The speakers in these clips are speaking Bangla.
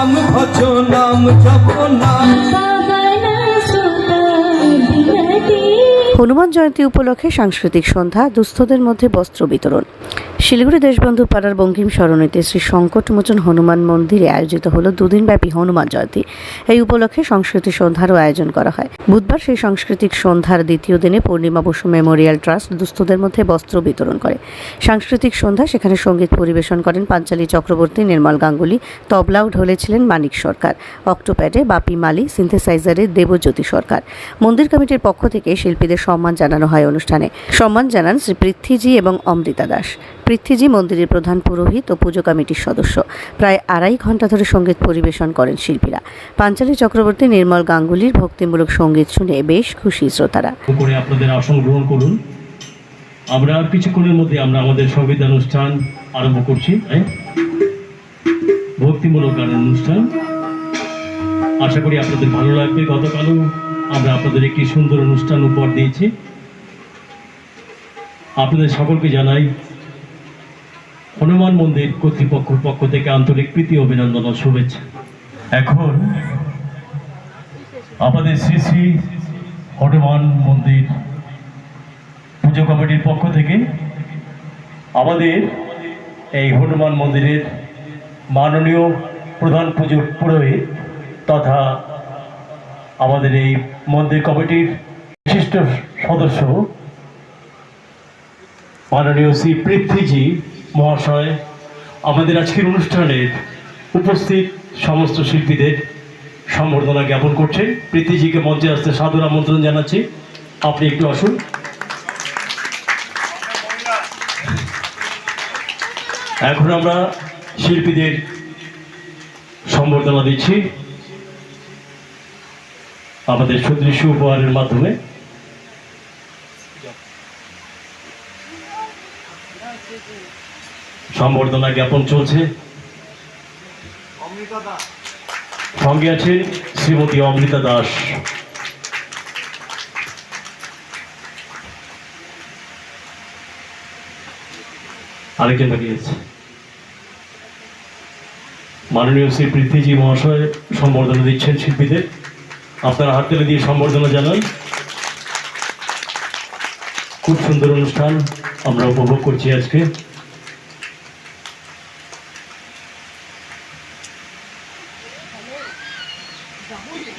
নাম ভজ নাম জপ নাম। হনুমান জয়ন্তী উপলক্ষে সাংস্কৃতিক সন্ধ্যা, দুস্থদের মধ্যে বস্ত্র বিতরণ। শিলিগুড়ি দেশবন্ধু পাড়ার বঙ্কিম সরণিতে শ্রী সংকটমোচন হনুমান মন্দিরে আয়োজিত হল দুদিনব্যাপী হনুমান জয়ন্তী। এই উপলক্ষে সাংস্কৃতিক সন্ধ্যারও আয়োজন করা হয়। বুধবার সেই সাংস্কৃতিক সন্ধ্যার দ্বিতীয় দিনে পূর্ণিমা বসু মেমোরিয়াল ট্রাস্ট দুস্থদের মধ্যে বস্ত্র বিতরণ করে। সাংস্কৃতিক সন্ধ্যা সেখানে সংগীত পরিবেশন করেন পাঞ্চালী চক্রবর্তী, নির্মল গাঙ্গুলি তবলা ও ঢোলে ছিলেন মানিক সরকার, অক্টোপ্যাডে বাপি মালি, সিনথেসাইজারে দেবজ্যোতি সরকার। মন্দির কমিটির পক্ষ থেকে শিল্পীদের সম্মান জানানো হয় অনুষ্ঠানে। সম্মান জানান শ্রী পৃথ্বীজি এবং অমৃতা দাস। পৃথ্বীজি মন্দিরের প্রধান পুরোহিত ও পুজো কমিটির সদস্য। প্রায় আড়াই ঘণ্টা ধরে সংগীত পরিবেশন করেন শিল্পীরা। পাঞ্চালী চক্রবর্তী নির্মল গাঙ্গুলির ভক্তিমূলক সংগীত শুনে বেশ খুশি শ্রোতারা। আপনাদের আসন গ্রহণ করুন। আমরা কিছুক্ষণের মধ্যে আমরা আমাদের সংগীত অনুষ্ঠান আরম্ভ করছি তাই? ভক্তিমূলক গানের অনুষ্ঠান। আশা করি আপনাদের ভালো লাগবে। গতকালও আমরা আপনাদের একটি সুন্দর অনুষ্ঠান উপহার দিয়েছি। আপনাদের সকলকে জানাই, হনুমান মন্দির কর্তৃপক্ষের পক্ষ থেকে আন্তরিক প্রীতি অভিনন্দন ও শুভেচ্ছা। এখন আমাদের শ্রী শ্রী হনুমান মন্দির পুজো কমিটির পক্ষ থেকে আমাদের এই হনুমান মন্দিরের মাননীয় প্রধান পুজো পুরোহিত তথা আমাদের এই মন্দির কমিটির বিশিষ্ট সদস্য মাননীয় শ্রী পৃথ্বীজি মহাশয়, আমাদের আজকের অনুষ্ঠানের উপস্থিত সমস্ত শিল্পীদের সম্বর্ধনা জ্ঞাপন করছেন প্রীতিজিকে মঞ্চে আসতে সাদর আমন্ত্রণ জানাচ্ছি। আপনি একটু আসুন। এখন আমরা শিল্পীদের সম্বর্ধনা দিচ্ছি। আমাদের সুদৃশ্য উপহারের মাধ্যমে। সম্বর্ধনা জ্ঞাপন চলছে। সঙ্গে আছেন শ্রীমতী অমৃতা দাস। আরেকজন আছে। মাননীয় শ্রী পৃথ্বীজি মহাশয় সম্বর্ধনা দিচ্ছেন শিল্পীদের। আপনারা হাত তালি দিয়ে সম্বর্ধনা জানান। খুব সুন্দর অনুষ্ঠান আমরা উপভোগ করছি আজকে।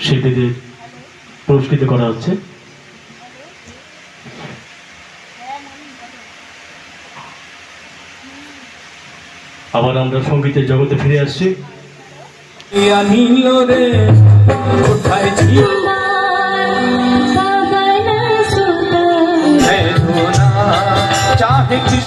শিল্পীদের পুরস্কৃত করা হচ্ছে। আবার আমরা সঙ্গীতের জগতে ফিরে আসছি। রে কোথায় ছিল? চাহে কৃষ্ণ